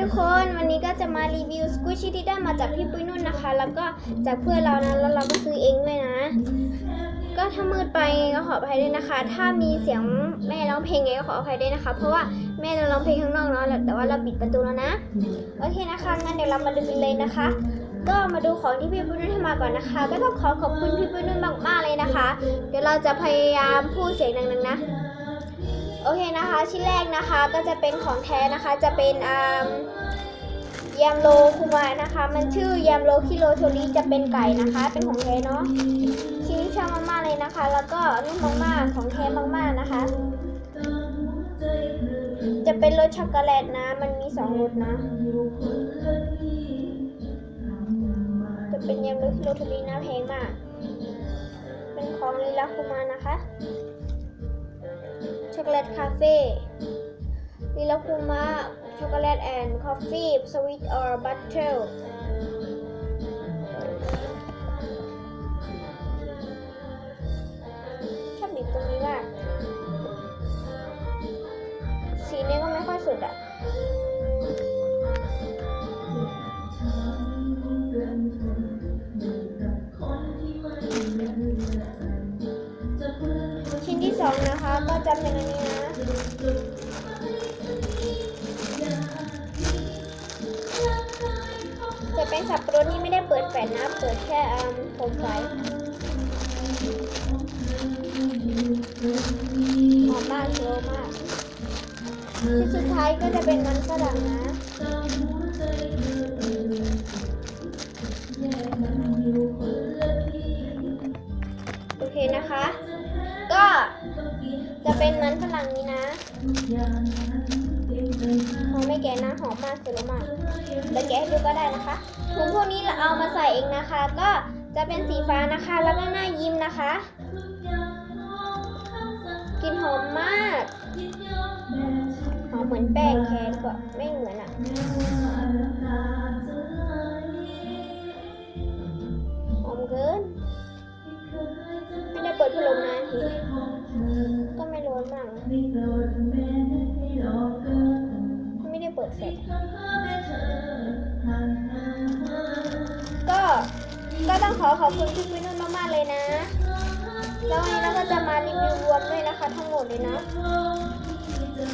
ทุกคนวันนี้ก็จะมารีวิวสกูชี่ที่ได้มาจากพี่ปุ้ยนุ่นนะคะ แล้วก็จากเพื่อนเรานะแล้วเราก็ซื้อเองด้วยนะ ก็ถ้ามืดไปก็ขออภัยด้วยนะคะ ถ้ามีเสียงแม่ร้องเพลงไงก็ขออภัยด้วยนะคะ เพราะว่าแม่เราร้องเพลงข้างนอกเนาะแต่ว่าเราปิดประตูแล้วนะโอเคนะคะงั้นเดี๋ยวเรามาดูกันเลยนะคะ ก็มาดูของที่พี่ปุ้ยนุ่นให้มาก่อนนะคะ ก็ต้องขอขอบคุณพี่ปุ้ยนุ่นมากๆเลยนะคะ เดี๋ยวเราจะพยายามพูดเสียงดังๆนะ โอเคนะคะ ชิ้นแรกนะคะก็จะเป็นของแท้นะคะจะเป็นอ่ายามโลคุมะนะคะ มันชื่อยามโลคิโลโทริจะเป็นไก่นะคะ เป็นของแท้เนาะชิ้นนี้ชอบมากๆเลยนะคะ แล้วก็นุ่มมากๆของแท้มากๆนะคะ จะเป็นรสช็อกโกแลตนะ มันมีสองรสนะ จะเป็นยามโลคิโลโทรินะแพงมาก เป็นของลีลาคุมานะคะ โกแลตคาเฟ่ลิลาคุมะช็อกโกแลตแอนด์คอฟฟี่สวิตออร์บัตเทิล นะคะก็จะเป็นอันนี้นะ จะเป็นสับปะรดนี่ไม่ได้เปิดแฟลชนะ เปิดแค่อาโคมไฟหอมมากเยอะมากชิ้นสุดท้ายก็จะเป็นมันฝรั่งนะโอเคนะคะ ก็ จะเป็นมันฝรั่งนี้นะหอมไม่แก่นะหอมมากสุดแล้วมากแล้วแกะให้ดูก็ได้นะคะถุงพวกนี้เราเอามาใส่เองนะคะ ก็จะเป็นสีฟ้านะคะ แล้วก็หน้ายิ้มนะคะกลิ่นหอมมาก หอมเหมือนแป้งแคนกว่าไม่เหมือนอะ เสร็จ ก็ก็ต้องขอขอบคุณพี่ปุ้ยนุ่นมากๆเลยนะ แล้ววันนี้เราก็จะมารีวิวรวมด้วยนะคะทั้งหมดเลยนะ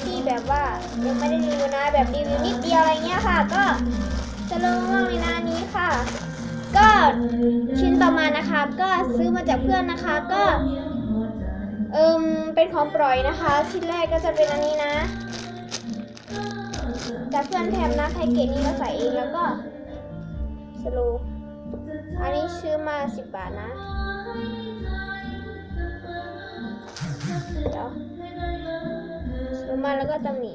ที่แบบว่ายังไม่ได้รีวิวนะแบบรีวิวนิดเดียวอะไรเงี้ยค่ะ ก็จะลงมากๆเลยนะอันนี้ค่ะ ก็ชิ้นต่อมานะคะ ก็ซื้อมาจากเพื่อนนะคะก็เอิมเป็นของปล่อยนะคะ ชิ้นแรกก็จะเป็นอันนี้นะ จากเพื่อนแถมนะไทเกตนี่มาใส่เองแล้วก็สโลอันนี้ซื้อมาสิบบาทนะ เดี๋ยวลงมาแล้วก็ตำหนิ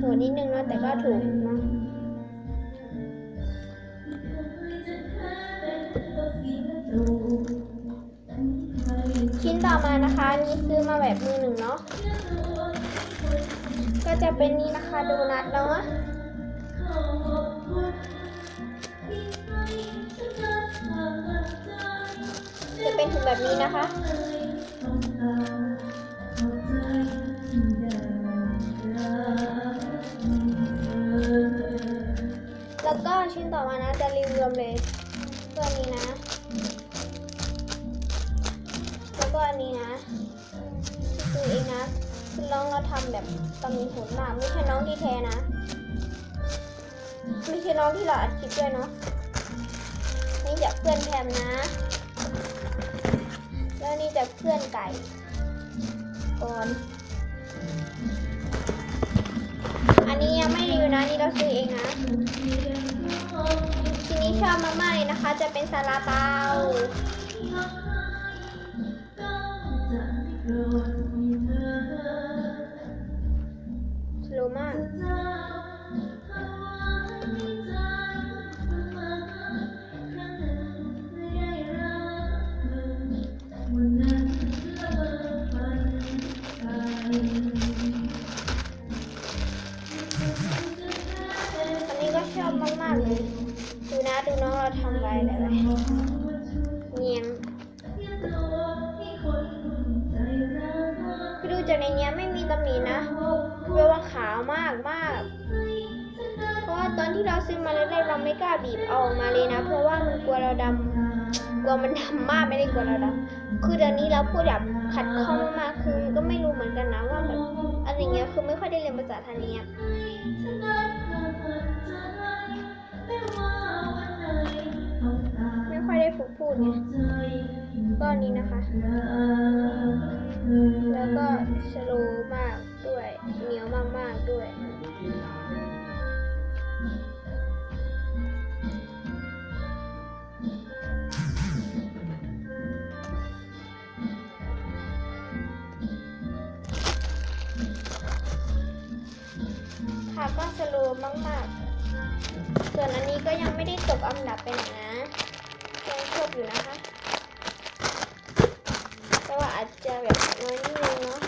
หัวนิดนึงนะแต่ก็ถูกนะชิ้นต่อมานะคะนนี่ซื้อมาแบบมือหนึ่งเนาะ ก็จะเป็นนี่นะคะโดนัทเนาะจะเป็นถุงแบบนี้นะคะแล้วก็ชิ้นต่อมานะจะรีวิวเลยตัวนี้นะ แล้วก็อันนี้นะ น้องเราทำแบบตำมีหุ่นมากไม่ใช่น้องที่แท้นะ ไม่ใช่น้องที่เราอัดคลิปด้วยเนาะนี่จากเพื่อนแทมนะ แล้วนี่จากเพื่อนไก่ก่อน อันนี้ยังไม่รีวิวนะนี่เราซื้อเองนะทีนี้ชอบมากๆเลยนะคะ จะเป็นซาลาเปา ทำอะไรอะไรเนียงคือดูจากในเนี้ยไม่มีตำหนินะเรียกว่าขาวมากมาก เพราะว่าตอนที่เราซื้อมาแรกๆเราไม่กล้าบีบเอาออกมาเลยนะ เพราะว่ามันกลัวเราดำกลัวมันดำมากไม่ได้กลัวเราดำคือเดี๋ยวนี้เราพูดแบบขัดข้องมากคือก็ไม่รู้เหมือนกันนะว่าแบบอะไรเงี้ยคือไม่ค่อยได้เรียนภาษาไทยเนี่ย ฝึกพูดไงก็อันนี้นะคะ แล้วก็สโลมากด้วยเหนียวมากๆด้วยค่ะก็สโลมากๆ ส่วนอันนี้ก็ยังไม่ได้ตกอันดับไปไหนนะ อยู่นะคะแต่ว่าอาจจะแบบน้อยนิดนึงเนาะ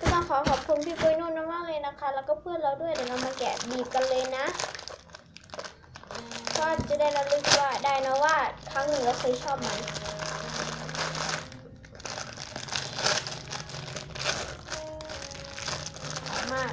ก็ต้องขอขอบคุณพี่ปุ้ยนุ่นมากๆเลยนะคะ แล้วก็เพื่อนเราด้วยเดี๋ยวเรามาแกะบีบกันเลยนะก็จะได้ระลึกว่าได้นะว่าครั้งหนึ่งเราเคยชอบมันหมมาก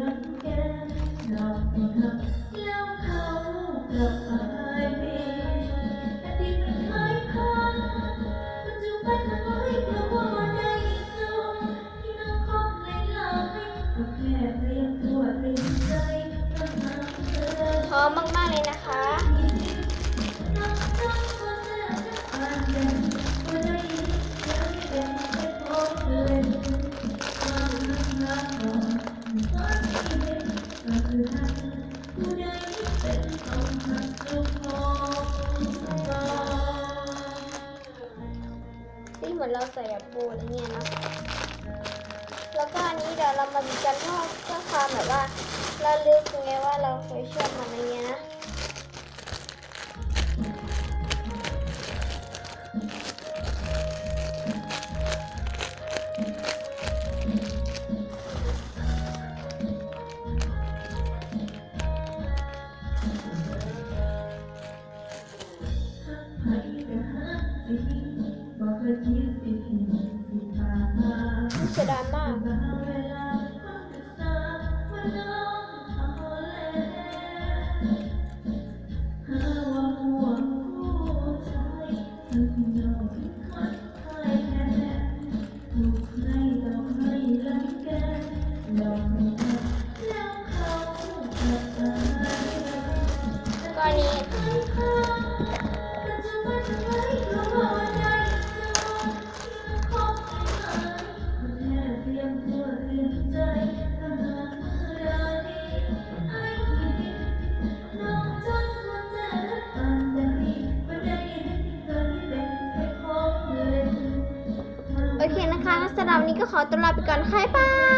รังแกเราไม่รักแล้วเขากลับไปอดีตมันหายผ่านปัจจุบันทำให้กลัวว่าได้สูงที่น้องคบหลายๆก็แค่เตรียมตัวเตรียมใจมาหาเธอหอมมาก ที่เหมือนเราใส่แบบโบอะไรเงี้ยนะ แล้วก็อันนี้เดี๋ยวเรามาดูกันเพื่อเพื่อความแบบว่าเราลึกไงว่าเราเคยชอบมันอะไรเงี้ยนะ เสี นี้ก็ขอตัวลาไปก่อนค่ะบ๊ายบาย